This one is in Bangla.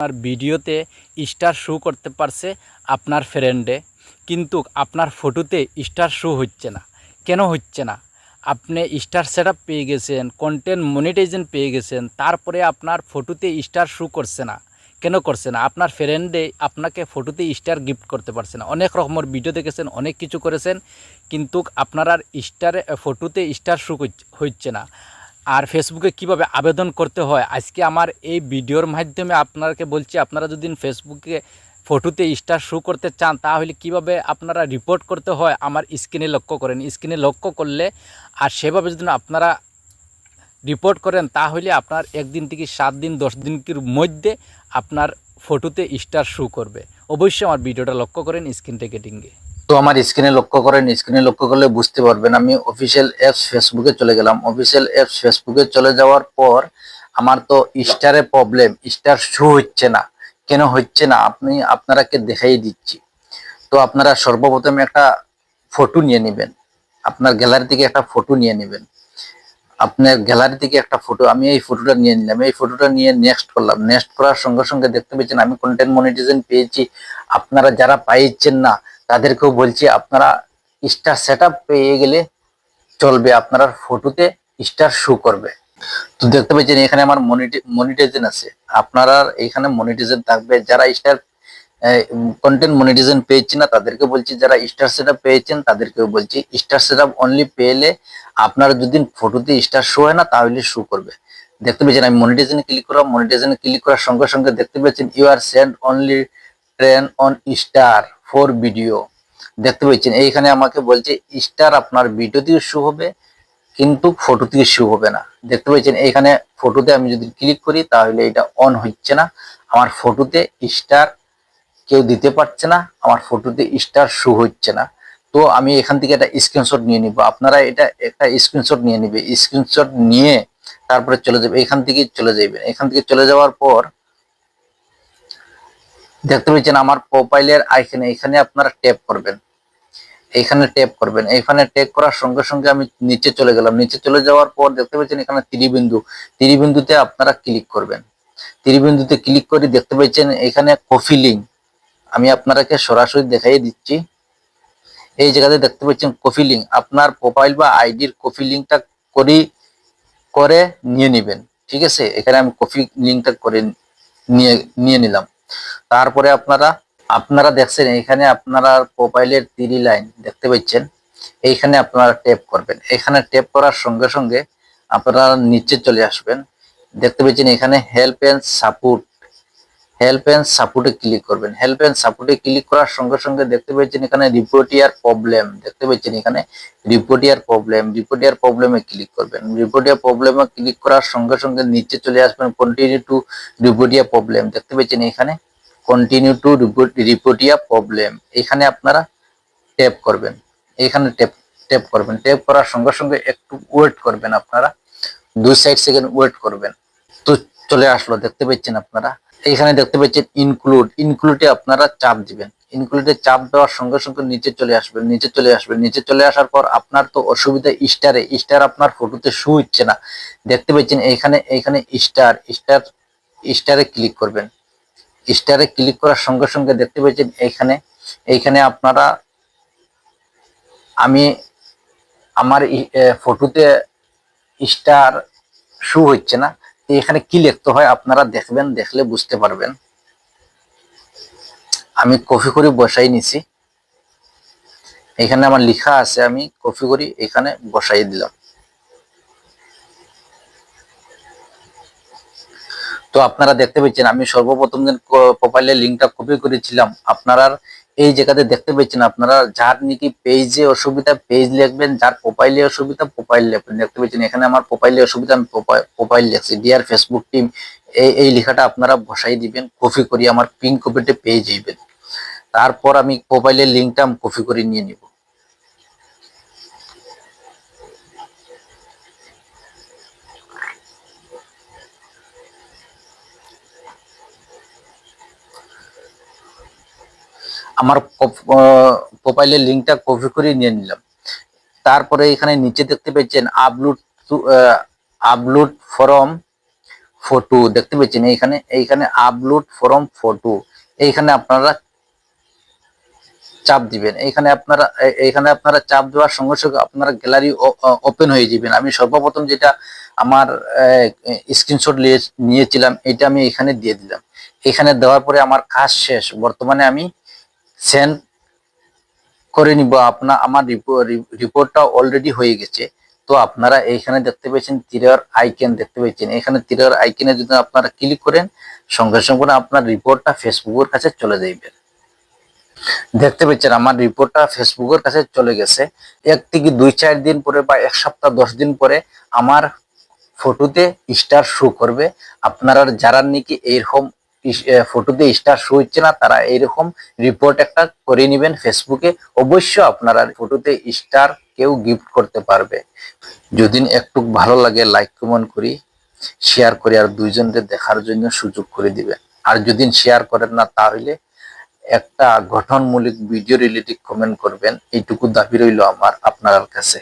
আপনার ভিডিওতে স্টার শো করতে পারছে আপনার ফ্রেন্ডে, কিন্তু আপনার ফটোতে স্টার শো হচ্ছে না। কেন হচ্ছে না? আপনি স্টার সেট পেয়ে গেছেন কন্টেন্ট মনিটাইজেশন পেয়ে গেছেন, তারপরে আপনার ফটোতে স্টার শো করছে না। কেন করছে না? আপনার ফ্রেন্ডে আপনাকে ফটোতে স্টার গিফট করতে পারছে না। অনেক রকমের ভিডিও দেখেছেন, অনেক কিছু করেছেন, কিন্তু আপনার আর স্টারে, ফটোতে স্টার শো হচ্ছে না। আর ফেসবুকে কীভাবে আবেদন করতে হয়? আজকে আমার এই ভিডিওর মাধ্যমে আপনাকে বলছি, আপনারা যদি ফেসবুকে ফটোতে স্টার শো করতে চান, তাহলে কীভাবে আপনারা রিপোর্ট করতে হয়? আমার স্ক্রিনে লক্ষ্য করেন। স্ক্রিনে লক্ষ্য করলে আর সেভাবে যদি আপনারা রিপোর্ট করেন, তাহলে আপনার একদিন থেকে সাত দিন, দশ দিনের মধ্যে আপনার ফটোতে স্টার শো করবে। অবশ্যই আমার ভিডিওটা লক্ষ্য করেন স্ক্রিন টিকেটিংয়ে তো আমার স্ক্রিনে লক্ষ্য করেন স্ক্রিনে লক্ষ্য করলে বুঝতে পারবেন আমি অফিসিয়াল অ্যাপস ফেসবুকে চলে গেলাম। অফিসিয়াল অ্যাপস ফেসবুকে চলে যাওয়ার পর আমার তো স্টারে প্রবলেম স্টার শো হচ্ছে না। কেন হচ্ছে না? আপনি, আপনারাকে দেখাই দিচ্ছি। তো আপনারা সর্বপ্রথম একটা ফটো নিয়ে নেবেন। আপনার গ্যালারি থেকে একটা ফটো নিয়ে নেবেন। আপনার গ্যালারি থেকে একটা ফটো আমি এই ফটোটা নিয়ে নিলাম। এই ফটোটা নিয়ে নেক্সট করলাম। নেক্সট করার সঙ্গে সঙ্গে দেখতে পেয়েছেন আমি কন্টেন্ট মনিটাইজেশন পেয়েছি। আপনারা যারা পাইছেন না তাদেরকেও বলছি, আপনারা স্টার সেট পেয়ে গেলে চলবে আপনার ফটোতে স্টার শো করবে। তো দেখতে পাচ্ছেন, এখানে আমার মনিটাইজেশন আছে। আপনারা এখানে মনিটাইজেশন থাকবে। যারা স্টার কন্টেন্ট মনিটাইজেশন পেয়েছি না, তাদেরকে বলছি, যারা স্টার সেট পেয়েছেন, তাদেরকেও বলছি স্টার সেট অনলি পেলে আপনার যদি ফটোতে স্টার শো হয় না, তাহলে শো করবে। দেখতে পেয়েছেন আমি মনিটাইজেশনে ক্লিক করলাম। মনিটাইজেনে ক্লিক করার সঙ্গে সঙ্গে দেখতে পেয়েছেন you are send only train on star for video দেখতে পেয়েছেন এইখানে আমাকে বলছে স্টার আপনার ভিডিও থেকে শো হবে, কিন্তু ফটো থেকে শো হবে না। দেখতে পেয়েছেন এইখানে ফটোতে আমি যদি ক্লিক করি, তাহলে এটা অন হচ্ছে না। আমার ফটোতে স্টার কেউ দিতে পারছে না, আমার ফটোতে স্টার শো হচ্ছে না। তো আমি এখান থেকে একটা স্ক্রিনশট নিয়ে নিব। আপনারা এটা একটা স্ক্রিনশট নিয়ে নিবে। স্ক্রিনশট নিয়ে তারপরে চলে যাবে, এখান থেকে চলে যাবেন এখান থেকে চলে যাওয়ার পর দেখতে পাচ্ছেন আমার প্রোফাইলের আইখানে এখানে আপনারা ট্যাপ করবেন। এখানে ট্যাপ করবেন। এখানে ট্যাপ করার সঙ্গে সঙ্গে আমি নিচে চলে গেলাম। নিচে চলে যাওয়ার পর দেখতে পাচ্ছেন এখানে ত্রিবিন্দু। ত্রিবিন্দুতে আপনারা ক্লিক করবেন। ত্রিবিন্দুতে ক্লিক করে দেখতে পাচ্ছেন এখানে কফি লিঙ্ক আমি আপনারাকে সরাসরি দেখাই দিচ্ছি। এই জায়গাতে দেখতে পাচ্ছেন কফি লিঙ্ক আপনার প্রোফাইল বা আইডির কফি লিঙ্কটা করি, করে নিয়ে নেবেন। ঠিক আছে? এখানে আমি কফি লিঙ্কটা করে নিয়ে নিয়ে নিলাম। তারপরে আপনারা আপনারা দেখছেন এখানে আপনারা প্রোফাইলের তিরি লাইন দেখতে পাচ্ছেন। এইখানে আপনারা ট্যাপ করবেন। এখানে ট্যাপ করার সঙ্গে সঙ্গে আপনারা নিচে চলে আসবেন। দেখতে পাচ্ছেন এখানে help and support help and সাপোর্টে ক্লিক করবেন। হেল্প এন্ড সাপোর্টে ক্লিক করার সঙ্গে সঙ্গে দেখতে পাচ্ছেন এখানে রিপোর্টিয়ার প্রবলেম দেখতে পাচ্ছেন এখানে রিপোর্টিয়ার প্রবলেম রিপোর্টিয়ার প্রবলেমে ক্লিক করবেন। রিপোর্টিয়ার প্রবলেমে ক্লিক করার সঙ্গে সঙ্গে নিচে চলে আসবেন কন্টিনিউ টু রিপোর্টিয়ার প্রবলেম দেখতে পাচ্ছেন এখানে কন্টিনিউ টু রিপোর্টিয়া প্রবলেম এখানে আপনারা ট্যাপ করবেন। এখানে ট্যাপ ট্যাপ করবেন। ট্যাপ করার সঙ্গে সঙ্গে একটু ওয়েট করবেন আপনারা। দুই সাইড সেকেন্ড ওয়েট করবেন। তো চলে আসলো। দেখতে পাচ্ছেন আপনারা এখানে দেখতে পাচ্ছেন ইনক্লুড ইনক্লুডে আপনারা চাপ দিবেন। ইনক্লুডে চাপ দেওয়ার সঙ্গে সঙ্গে নিচে চলে আসবেন, নিচে চলে আসবেন। নিচে চলে আসার পর আপনার তো অসুবিধা স্টারে স্টার আপনার ফটোতে শু হচ্ছে না। দেখতে পাচ্ছেন এখানে এখানে স্টার স্টার স্টারে ক্লিক করবেন। স্টারে ক্লিক করার সঙ্গে সঙ্গে দেখতে পাচ্ছেন এইখানে এইখানে আপনারা আমি আমার ফটোতে স্টার শু হচ্ছে না। এখানে কি লিখতে হয় আপনারা দেখবেন, দেখলে বুঝতে পারবেন। আমি কপি করে বসাই নিছি। এখানে আমার লিখা আছে, আমি কপি করি এখানে বসাই দিলাম। আপনারা দেখতে পাচ্ছেন আমি সর্বপ্রথম দিন প্রোফাইলের লিঙ্কটা কপি করেছিলাম, আপনারা এই জায়গাতে দেখতে পাচ্ছেন আপনারা যার নাকি পেজে অসুবিধা পেজ লিখবেন, যার প্রোফাইলে অসুবিধা প্রোফাইল লিখবেন। দেখতে পাচ্ছেন এখানে আমার প্রোফাইলে অসুবিধা, আমি প্রোফাইল লিখছি। ডিয়ার ফেসবুক টিম এই এই লেখাটা আপনারা বসাই দিবেন কপি করি আমার পিন কপিতে পেয়ে যাইবেন তারপর আমি প্রোফাইলের লিঙ্কটা আমি কপি করে নিয়ে নিব। আমার প্রোফাইলের লিঙ্কটা কপি করে নিয়ে নিলাম। তারপরে এখানে নিচে দেখতে পাচ্ছেন আপলোড আপলোড ফরম ফটো দেখতে পেয়েছেন এইখানে এইখানে আপলোড ফরম ফটো এইখানে আপনারা চাপ দিবেন। এইখানে আপনারা এইখানে আপনারা চাপ দেওয়ার সঙ্গে সঙ্গে আপনারা গ্যালারি ওপেন হয়ে যাবেন। আমি সর্বপ্রথম যেটা আমার স্ক্রিনশট নিয়েছিলাম, এটা আমি এখানে দিয়ে দিলাম। এখানে দেওয়ার পরে আমার কাজ শেষ। বর্তমানে আমি সেন্ড করে নিব। আপনার আমার রিপোর্টটা অলরেডি হয়ে গেছে। তো আপনারা এইখানে দেখতে পেয়েছেন তীরের আইকন দেখতে পেয়েছেন। এখানে তীরের আইকনে যদি আপনারা ক্লিক করেন, সঙ্গে সঙ্গে আপনার রিপোর্টটা ফেসবুকের কাছে চলে যাইবে। দেখতে পেয়েছেন, আমার রিপোর্টটা ফেসবুকের কাছে চলে গেছে। এক থেকে দুই চার দিন পরে বা এক সপ্তাহ দশ দিন পরে আমার ফটোতে স্টার শো করবে। আপনারা যারা নাকি এইরকম ফটোতে স্টার শো হচ্ছে না, তারা এইরকম রিপোর্ট একটা করে নেবেন ফেসবুকে অবশ্য আপনারা ফটোতে স্টার কেউ গিফট করতে পারবে। যদি একটু ভালো লাগে লাইক কমেন্ট করি শেয়ার করে আর দুইজনকে দেখার জন্য সুযোগ করে দিবেন। আর যদি শেয়ার করেন না, তাহলে একটা গঠনমূলক ভিডিও রিলেটিভ কমেন্ট করবেন। এইটুকু দাবি রইল আমার, আপনার কাছে।